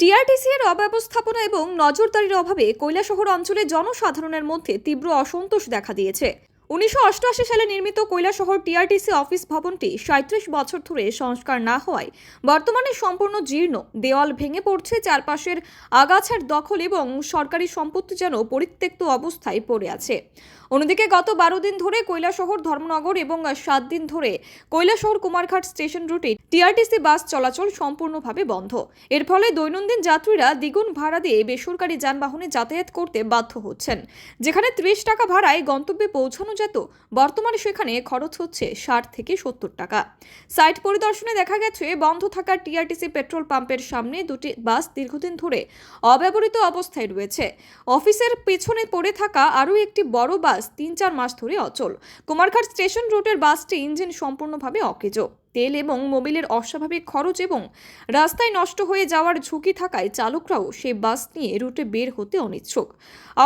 TRTC এর অব্যবস্থাপনা এবং নজরদারির অভাবে কৈলাসহর অঞ্চলে জনসাধারণের মধ্যে তীব্র অসন্তোষ দেখা দিয়েছে। উনিশশো অষ্টআশি সালে নির্মিত কৈলাসহর টিআরটিসি অফিস ভবনটি সাঁত্রিশ বছর ধরে সংস্কার না হওয়ায় বর্তমানে সম্পূর্ণ জীর্ণ। দেওয়াল ভেঙে পড়ছে, চারপাশের আগাছার দখল এবং সরকারি সম্পত্তি যেন পরিত্যক্ত অবস্থায় পড়ে আছে। অন্যদিকে গত বারো দিন ধরে কৈলাসহর ধর্মনগর এবং সাত দিন ধরে কৈলাসহর কুমারঘাট স্টেশন রুটে টিআরটিসি বাস চলাচল সম্পূর্ণভাবে বন্ধ। এর ফলে দৈনন্দিন যাত্রীরা দ্বিগুণ ভাড়া দিয়ে বেসরকারি যানবাহনে যাতায়াত করতে বাধ্য হচ্ছেন। যেখানে ত্রিশ টাকা ভাড়ায় গন্তব্যে পৌঁছানো যেত বর্তমানে সেখানে খরচ হচ্ছে ষাট থেকে সত্তর টাকা। সাইট পরিদর্শনে দেখা গেছে, বন্ধ থাকা টিআরটিসি পেট্রোল পাম্পের সামনে দুটি বাস দীর্ঘদিন ধরে অব্যবহৃত অবস্থায় রয়েছে। অফিসের পেছনে পড়ে থাকা আরও একটি বড় বাস তিন চার মাস ধরে অচল। কুমারঘাট স্টেশন রুটের বাসটি ইঞ্জিন সম্পূর্ণভাবে অকেজ। তেল এবং মোবিলের অস্বাভাবিক খরচ এবং রাস্তায় নষ্ট হয়ে যাওয়ার ঝুঁকি থাকায় চালকরাও সেই বাস নিয়ে রুটে বের হতে অনিচ্ছুক।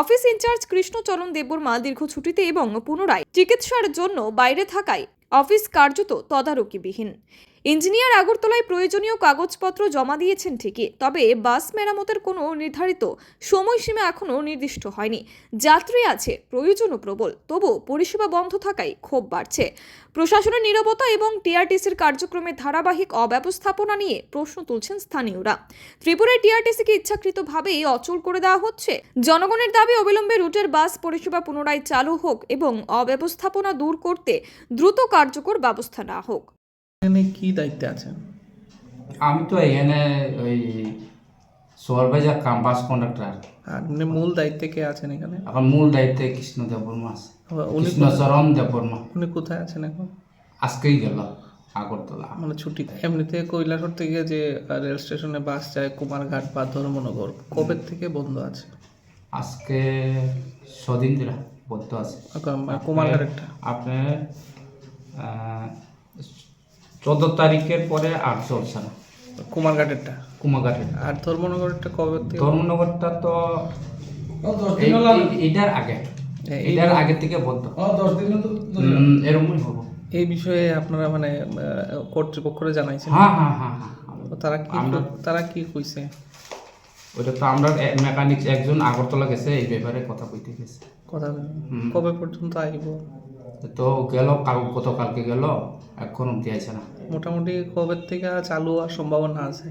অফিস ইনচার্জ কৃষ্ণচরণ দেববর্মা দীর্ঘ ছুটিতে এবং পুনরায় চিকিৎসার জন্য বাইরে থাকায় অফিস কার্যত তদারকিবিহীন। ইঞ্জিনিয়ার আগরতলায় প্রয়োজনীয় কাগজপত্র জমা দিয়েছেন ঠিকই, তবে বাস মেরামতের কোনো নির্ধারিত সময়সীমা এখনও নির্দিষ্ট হয়নি। যাত্রী আছে, প্রয়োজনও প্রবল, তবু পরিষেবা বন্ধ থাকায় ক্ষোভ বাড়ছে। প্রশাসনের নীরবতা এবং টিআরটিসির কার্যক্রমের ধারাবাহিক অব্যবস্থাপনা নিয়ে প্রশ্ন তুলছেন স্থানীয়রা। ত্রিপুরায় টিআরটিসিকে ইচ্ছাকৃতভাবেই অচল করে দেওয়া হচ্ছে। জনগণের দাবি অবিলম্বে রুটের বাস পরিষেবা পুনরায় চালু হোক এবং অব্যবস্থাপনা দূর করতে দ্রুত কার্যকর ব্যবস্থা নেওয়া হোক। এখানে কি দায়িত্বে আছেন? আমি তো এখানে ওই সুপারভাইজার কাম বাস কন্ডাক্টর আর মানে মূল দায়িত্বে কে আছেন এখানে? এখন মূল দায়িত্বে কৃষ্ণ দেববর্মা আছে। উনি কৃষ্ণচরণ দেববর্মা। উনি কোথায় আছেন এখন? আজকেই গেল আগরতলা। মানে ছুটি এমনিতে কৈলাসহর থেকে যে রেল স্টেশনে বাস যায় কুমারঘাট বা ধর্মনগর কবে থেকে বন্ধ আছে? আজকে ছদিন ধরে বদ্ধ আছে। আচ্ছা, মানে কুমারঘাটেরটা আপনার চোদ্দ তারিখের পরে আর চলছে না। কুমারঘাটেরটা? আর ধর্মনগরেরটা কবে ধর্মনগরটা তো এই- এই- আগে। এটার আগে থেকে উম, এরকমই হব এই বিষয়ে আপনারা মানে কর্তৃপক্ষরে জানাইছেন? হ্যাঁ হ্যাঁ হ্যাঁ হ্যাঁ। তারা কি তারা কি কইছে? ওইটা তো আমরা মেকানিক একজন আগরতলা গেছে এই ব্যাপারে কথা কইতে গেছে। কথা কবে পর্যন্ত আইব? তো গেল কাল গতকালকে গেল এখন অব্দি আছে না। মোটামুটি কবে থেকে চালু হওয়ার সম্ভাবনা আছে?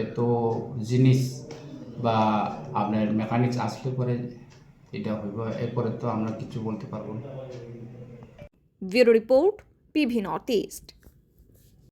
এ তো জিনিস বা আপনার মেকানিক্স আসলে পরে এটা হইব এরপরে তো আমরা কিছু বলতে পারব না। Bureau report PV north east.